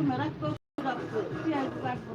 তুমি রাখো রাখো পেঁয়াজ রাখব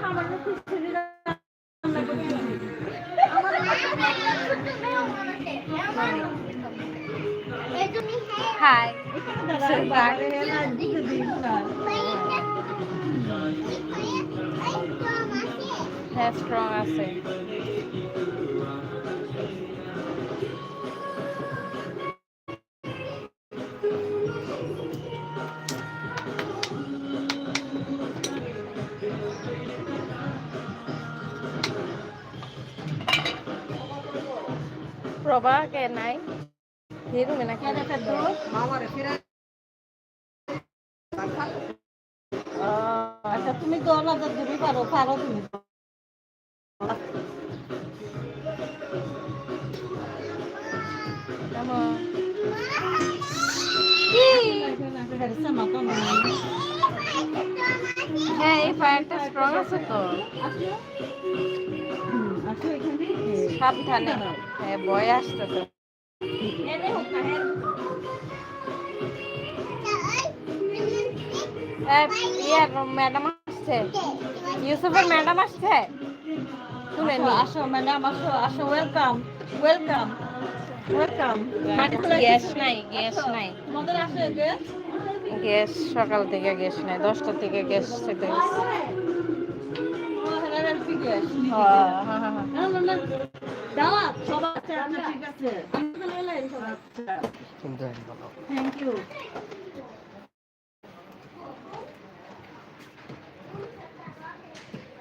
সামান্য খিচুড়ি রান্না করছি হাই বাইরে এলা দিতে দিন প্রভা কে নাই। দিয়ে তুমি না কেন খাদ্য মামারে ফিরে আচ্ছা তুমি দশ হাজার দিবি পারো পারো তুমি। হ্যাঁ এই ফায়ারটা স্ট্রং আছে তো। আচ্ছা। সাবধানে। হ্যাঁ ভয় আসতেছে এই, ইয়ার ম্যাডাম আসছে। ইউসুফের ম্যাডাম আসছে? শুনে নি। আসো ম্যাডাম আসো আসো ওয়েলকাম ওয়েলকাম ওয়েলকাম। গ্যাস নাই গ্যাস নাই। তোমাদের আসো যে গ্যাস সকাল থেকে গ্যাস নাই দশটা থেকে গ্যাস হ্যাঁ, হ্যাঁ। না? সবাই আচ্ছা ঠিক আছে। থ্যাংক ইউ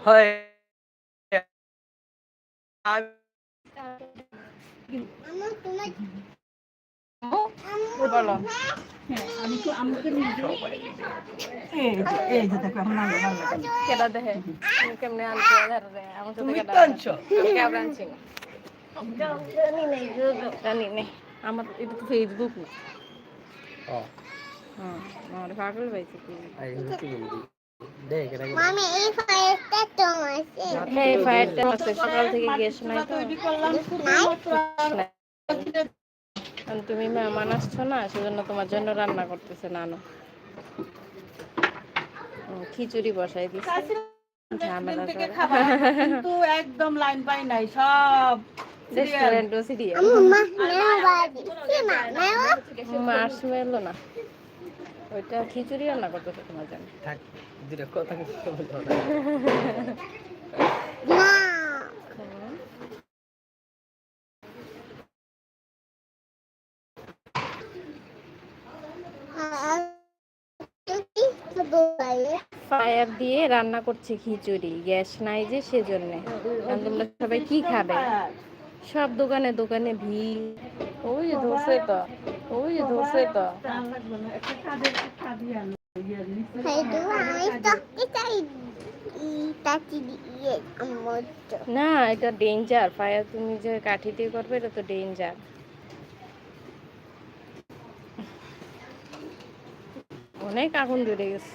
হয়। বলো হ্যাঁ আমি তো লাগে কেডা দেহে? তুমি কেমনে আনছো? ধরো রে সাথে তুমি কেডা তো আনছো। কেমন আনছি? জানি নেই জানি নেই আমার এটা তো ফেসবুক না। হ্যাঁ আমার পাগল হয়েছে কি? মামি এই ফায়ারটা তো আছে। হ্যাঁ এই ফায়ারটা আছে। সকাল থেকে গ্যাস নাই তো। কারণ তুমি মেহমান আসছো না সেজন্য তোমার জন্য রান্না করতেছে নানু। খিচুড়ি বসাই দিচ্ছে কিন্তু একদম লাইন পাই নাই সব রেস্টুরেন্টও সিরিয়াল। মা নাও বাড়ি কি মা নাও মার্চ মেলো না। ওইটা খিচুড়ি রান্না করতেছে তোমার জন্য। থাক দুটা কথা কিছু বলতে হবে না আর তুই তো ফায়ার দিয়ে রান্না করছে খিচুড়ি গ্যাস নাই যে সেজন্য। তোমরা সবাই কি খাবে? সব দোকানে দোকানে ভিড়। ওই যে ধরছে তো ওই যে ধরছে তো। না এটা ডেঞ্জার ফায়ার তুমি যে কাঠি দিয়ে করবে এটা তো ডেঞ্জার অনেক আগুন ধরে গেছে?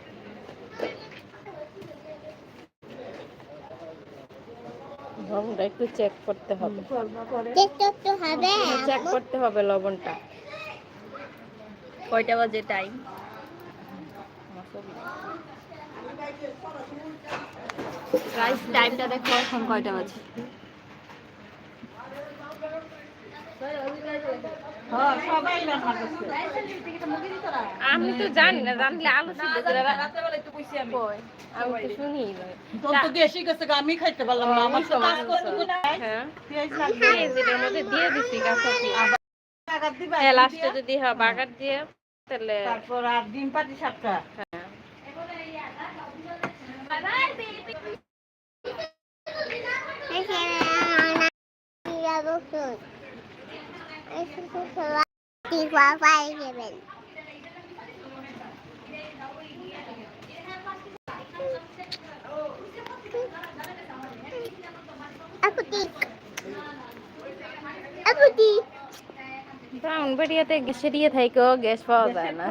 লবণটা একটু চেক করতে হবে। চেক করতে হবে লবণটা। কয়টা বাজে টাইম গাইস টাইমটা দেখো এখন কয়টা বাজে হ্যাঁ সবাই রান্না করছে আমি তো জানি না জানলে আলু সিদ্ধ করে রা- কই? আমি শুনি আমি খাইতে পারলাম না আমার হ্যাঁ। মধ্যে দিয়ে দিছি দিবা হ্যাঁ লাস্টে যদি হয় বাগার দিয়ে তাহলে তারপর আর ডিম পাটি সাতটা। হ্যাঁ ব্রাউনবাড়িয়াতে গ্যাসের ইয়ে থাকেও গ্যাস পাওয়া যায় না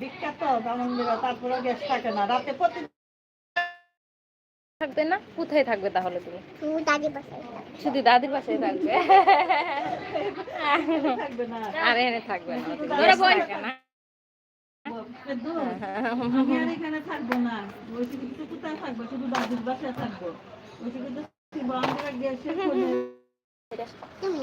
বিখ্যাত তারপরে গ্যাস থাকে না। রাতে প্রতি থাকবে না? কোথায় থাকবে তাহলে তুমি? শুধু দাদির পাশে থাকবে? আর এনে থাকবে না। আমি আর এখানে থাকব না। ওই কোথায় থাকব? শুধু দাদুর বাসায় ওই তুমি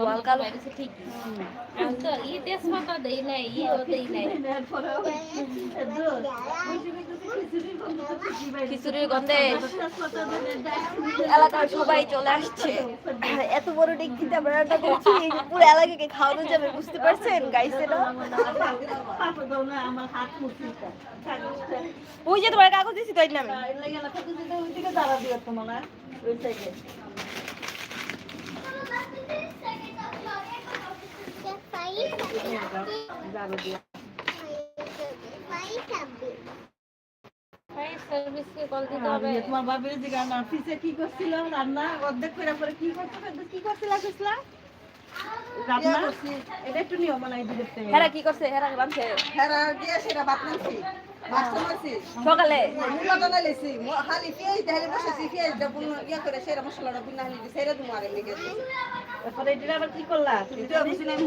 বল কালো আমি তো ই তেজপাতা দেই নাই ইও দেই নাই ওই খিচুড়ির গন্ধ এলাকার সবাই চলে আসছে। এত বড় ডেকচিতে আমরা রান্না করছি যে পুরো এলাকাকে খাওয়ানো যাবে বুঝতে পারছেন গাইছে না ওই যে তোমার কাগজ দিছি তো এই নামে। তোমার না ওই সাইডে দাঁড়া দিও ফায়ার সার্ভিসকে কল দিতে হবে আর তোমার বাবির দিকে রান্না কি করছিল রান্না অর্ধেক করে পরে কি করছিল কি করছিল কইছিলা রান্না? এটা একটু নিয়ম মানে হেরা কি করছে? হেরা বানছে? হেরা দিয়ে সেটা বাদ নামছি সকালে। হালি পেঁয়াজ দেখালে বসেছি পেঁয়াজ দেবো ইয়া করে সেরা মশলাটা বিনা হালি দিয়ে সেরা তুমি লেগে তারপরে এটা আবার কি করলা? এটা নাই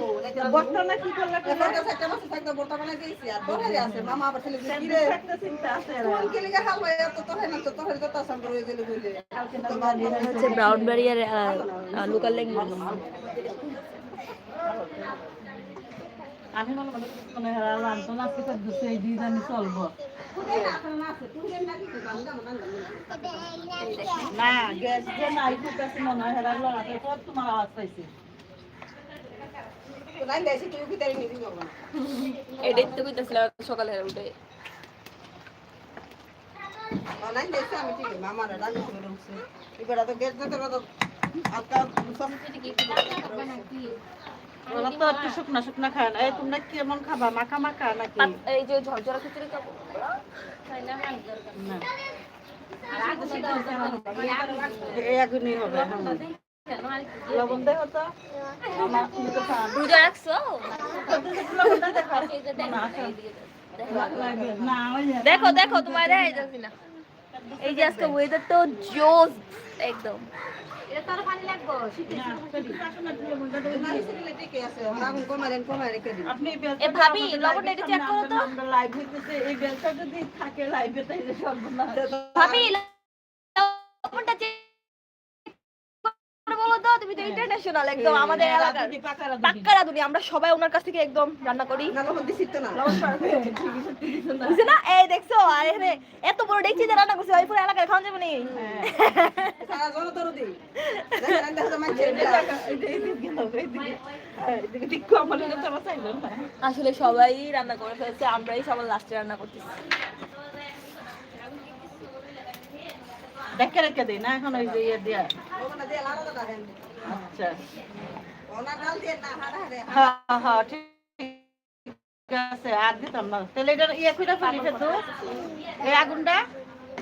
না কি করলা একটা থাকতে দিয়েছি আর আছে। মামা আবার ছেলে চিন্তা আছে কোন কে লিগে না তো রয়ে গেলে বলে। হচ্ছে ব্রাউন বাড়িয়ার লোকাল ল্যাঙ্গুয়েজ আমি মনে করি আজকে তো এই চলবো। না গ্যাস যে নাই ফুটাছে মনে হয় হেরা লড়াতে সব তোমার আওয়াজ পাইছি? নাই দেশি এটাই তো কইতাছিলাম সকালে উঠে। আমি ঠিক মামারা রান্না করে রয়েছে এবারে তো গ্যাস দিতে আজকাল সব ওরা তো একটু শুকনা শুকনা খায় না। এই তোমরা কেমন খাবা? মাখা মাখা নাকি? এই যে ঝরঝরা খিচুড়ি খাব। না। এই আগুনই হবে। লবণ দেয় তো। আমার তুমি তো খান রোজা রাখছো দেখো দেখো। দেখো তোমার দেখাই যাচ্ছি না। এই যে আজকে ওয়েদার তো জোস একদম। ভাবি, লবণটা একটু check করো তো। লাইভ হইতেছে, এই বেলটা যদি থাকে লাইভে তাহলে সর্বনাশ। ভাবি লবণটা চেক ইন্টারন্যাশনাল একদম আমাদের হ্যাঁ, এলাকার। পাক্কা রাঁধুনি আমরা সবাই ওনার কাছ থেকে একদম রান্না করি। তো না? বুঝছে না? এই দেখছ আর এখানে এত বড় ডেকচি দিয়ে রান্না করছে ওই পুরো এলাকায় খাওয়া যাবে। হ্যাঁ, না। আসলে সবাই রান্না করে ফেলছে আমরাই সবার লাস্টে রান্না করতেছি। দেখে রেখে দিই না এখন ওই যে ইয়ে দিয়া। আচ্ছা। হ্যাঁ হ্যাঁ ঠিক আছে আর দিতাম না। তাহলে এটা ইয়ে করে ফেলি ফেলতো এই আগুনটা?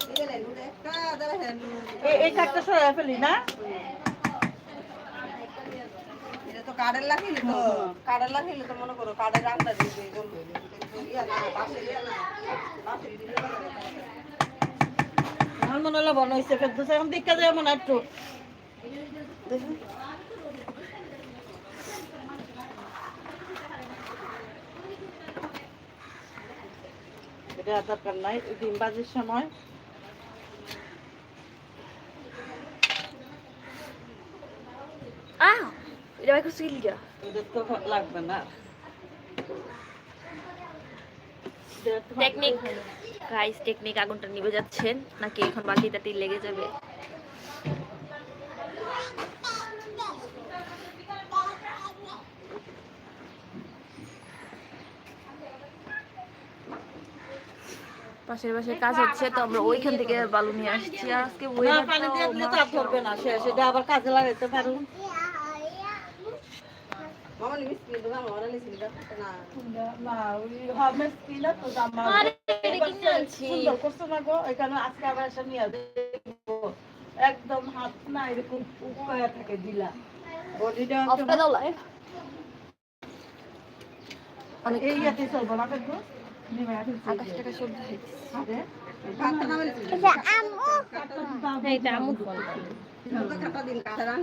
দিলেন একটা দেন এই- এই কাঠটা সরাই ফেলি না? তো কাঠের লাগাইলে তো কাঠের মনে করো কাঠের রান্না দিবে ইয়া ইয়া। আমার মনে হলো মনে হয়েছে এখন দেখা যায় মনে হয় একটু এটা দরকার নাই ডিম বাজির সময়। আহ এটা খুশি লিগা ওদের তো লাগবে না। টেকনিক গাইস টেকনিক আগুনটা নিভে যাচ্ছেন নাকি এখন বাকিটা টিল লেগে যাবে? পাশের পাশে কাজ হচ্ছে তো আমরা ওইখান থেকে বালু নিয়ে আসছি। আজকে না, পানি দিয়ে দিলে তো আর ধরবে না শেষ এটা আবার কাজে লাগাইতে পারুন। মামা মিষ্টি তো ওরা লিখি দেখতে না। না ওই হামের কিনা তো জামা। আরে, এটা কিনে সুন্দর করছ না গো? এখানে আজকে আবার এসে নিয়ে দেখব। একদম হাত না এরকম উপায় থাকে দিলা। বডিটা অনেক এই চলবো না আকাশ টাকা এটা আমুদ কাটা দিন কাটা